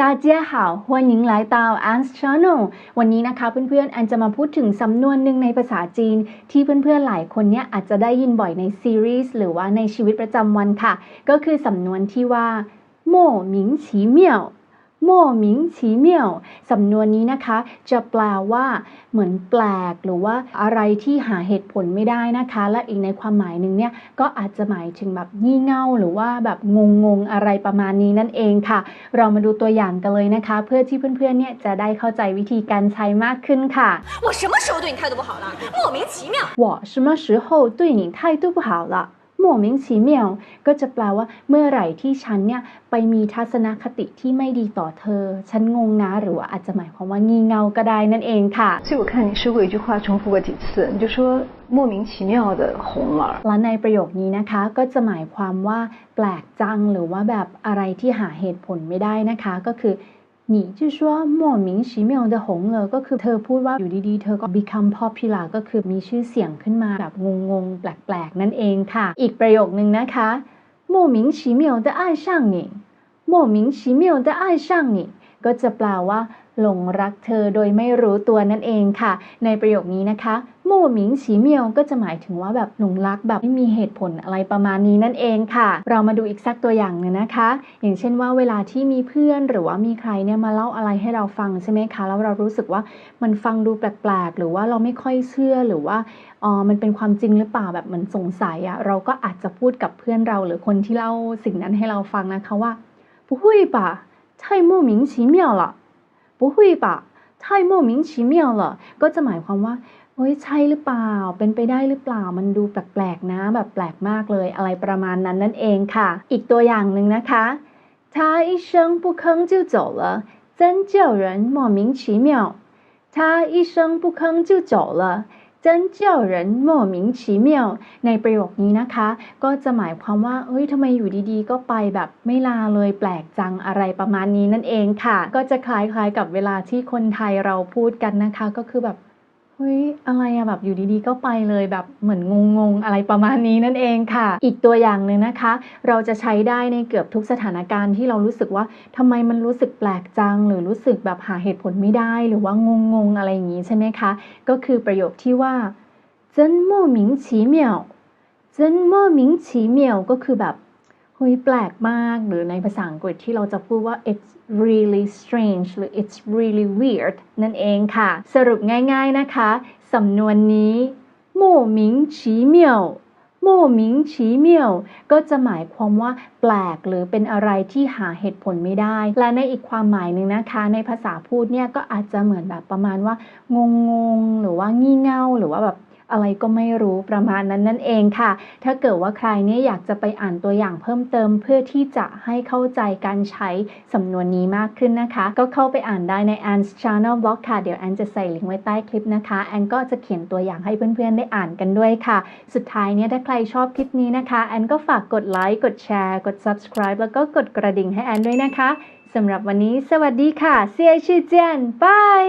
ตาเจียหาวฮวนหญิงหลายตาอันชานงวันนี้นะคะเพื่อนๆ อันจะมาพูดถึงสำนวนหนึ่งในภาษาจีน ที่เพื่อนๆ หลายคนเนี่ยอาจจะได้ยินบ่อยในซีรีส์หรือว่าในชีวิตประจำวันค่ะ ก็คือสำนวนที่ว่าโม่หมิงฉีเมี่ยว โม่หมิงฉีเมี่ยวสำนวนนี้นะคะ จะแปลว่า เหมือนแปลกหรือว่าอะไรที่หาเหตุผลไม่ได้นะคะ และอีกในความหมายหนึ่งเนี่ยก็อาจจะหมายถึงแบบงี่เง่าหรือว่าแบบงงๆอะไรประมาณนี้นั่นเองค่ะ เรามาดูตัวอย่างกันเลยนะคะ เพื่อที่เพื่อนๆเนี่ยจะได้เข้าใจวิธีการใช้มากขึ้นค่ะ 我什么时候对你态度不好了？莫名其妙。我什么时候对你态度不好了 莫名其妙ก็จะแปลว่าเมื่อไหร่ที่ฉันเนี่ยไปมีทัศนคติที่ไม่ดีต่อเธอ ฉันงงนะหรือว่าอาจจะหมายความว่างี่เง่าก็ได้นั่นเองค่ะ 所以我看你说过一句话，重复过几次，你就说莫名其妙的红了。 และในประโยคนี้นะคะ ก็จะหมายความว่าแปลกจังหรือว่าแบบอะไรที่หาเหตุผลไม่ได้นะคะ ก็คือ หนีชื่อชัวม่วหมิงฉีเมียวเดหงเลยก็คือเธอพูดว่าอยู่ดีๆ เธอก็ become popular ก็คือมีชื่อเสียงขึ้นมาแบบงงๆ แปลกๆ นั่นเองค่ะ อีกประโยคนึงนะคะม่วหมิงฉีเมียวเดอ้ายช่างหม่วหมิงฉีเมียวเดอ้ายช่าก็จะแปลว่า หลงรักเธอโดยไม่รู้ตัวนั่นเองค่ะ ในประโยคนี้นะคะโมหมิงฉีเมียวก็จะหมายถึงว่าแบบหลงรักแบบไม่มีเหตุผลอะไรประมาณนี้นั่นเองค่ะ เรามาดูอีกสักตัวอย่างหนึ่งนะคะ อย่างเช่นว่าเวลาที่มีเพื่อนหรือว่ามีใครเนี่ยมาเล่าอะไรให้เราฟังใช่ไหมคะ แล้วเรารู้สึกว่ามันฟังดูแปลกๆ หรือว่าเราไม่ค่อยเชื่อหรือว่าอ๋อมันเป็นความจริงหรือเปล่าแบบเหมือนสงสัยอะเราก็อาจจะพูดกับเพื่อนเราหรือคนที่เล่าสิ่งนั้นให้เราฟังนะคะว่าปุ้ยป่ะใช่โมหมิงฉีเมียวหรอ 不会吧太莫名其妙了ก็จะหมายความว่าเฮ้ยใช่หรือเปล่า เป็นไปได้หรือเปล่า มันดูแปลกๆนะ แบบแปลกมากเลย อะไรประมาณนั้นนั่นเองค่ะ อีกตัวอย่างหนึ่งนะคะ他一声不吭就走了真叫人莫名其妙他一声不吭就走了 真叫人莫名其妙ในประโยคนี้นะคะ ก็จะหมายความว่าเฮ้ยทำไมอยู่ดีๆ ก็ไปแบบไม่ลาเลยแปลกจังอะไรประมาณนี้นั่นเองค่ะ ก็จะคล้ายๆกับเวลาที่คนไทยเราพูดกันนะคะ ก็คือแบบ เฮ้ย อะไรอะแบบอยู่ดีๆ ก็ไปเลยแบบเหมือนงงๆ อะไรประมาณนี้นั่นเองค่ะ อีกตัวอย่างหนึ่งนะคะ เราจะใช้ได้ในเกือบทุกสถานการณ์ที่เรารู้สึกว่าทำไมมันรู้สึกแปลกจัง หรือรู้สึกแบบหาเหตุผลไม่ได้ หรือว่างงๆ อะไรอย่างนี้ใช่ไหมคะ ก็คือประโยคที่ว่าเจนโมหมิงฉีวเจนโมหมิงฉีวก็คือแบบ คุยแปลกมาก หรือในภาษาอังกฤษที่เราจะพูดว่า it's really strange หรือ it's really weird นั่นเองค่ะ สรุปง่ายๆนะคะสำนวนนี้โม่หมิงฉีเมียวโม่หมิงฉีเมียก็จะหมายความว่าแปลกหรือเป็นอะไรที่หาเหตุผลไม่ได้ และในอีกความหมายหนึ่งนะคะ ในภาษาพูดเนี่ยก็อาจจะเหมือนแบบประมาณว่างงๆหรือว่างี่เง่าหรือว่าแบบ อะไรก็ไม่รู้ประมาณนั้นนั่นเองค่ะ ถ้าเกิดว่าใครเนี่ยอยากจะไปอ่านตัวอย่างเพิ่มเติมเพื่อที่จะให้เข้าใจการใช้สำนวนนี้มากขึ้นนะคะ ก็เข้าไปอ่านได้ใน Anne's Channel Blog ค่ะ เดี๋ยวแอนจะใส่ลิงก์ไว้ใต้คลิปนะคะแอนก็จะเขียนตัวอย่างให้เพื่อนๆได้อ่านกันด้วยค่ะ สุดท้ายเนี่ยถ้าใครชอบคลิปนี้นะคะแอนก็ฝากกดไลค์กดแชร์ กด subscribe แล้วก็กดกระดิ่งให้แอนด้วยนะคะสำหรับวันนี้สวัสดีค่ะ เซียชื่อเจียนบาย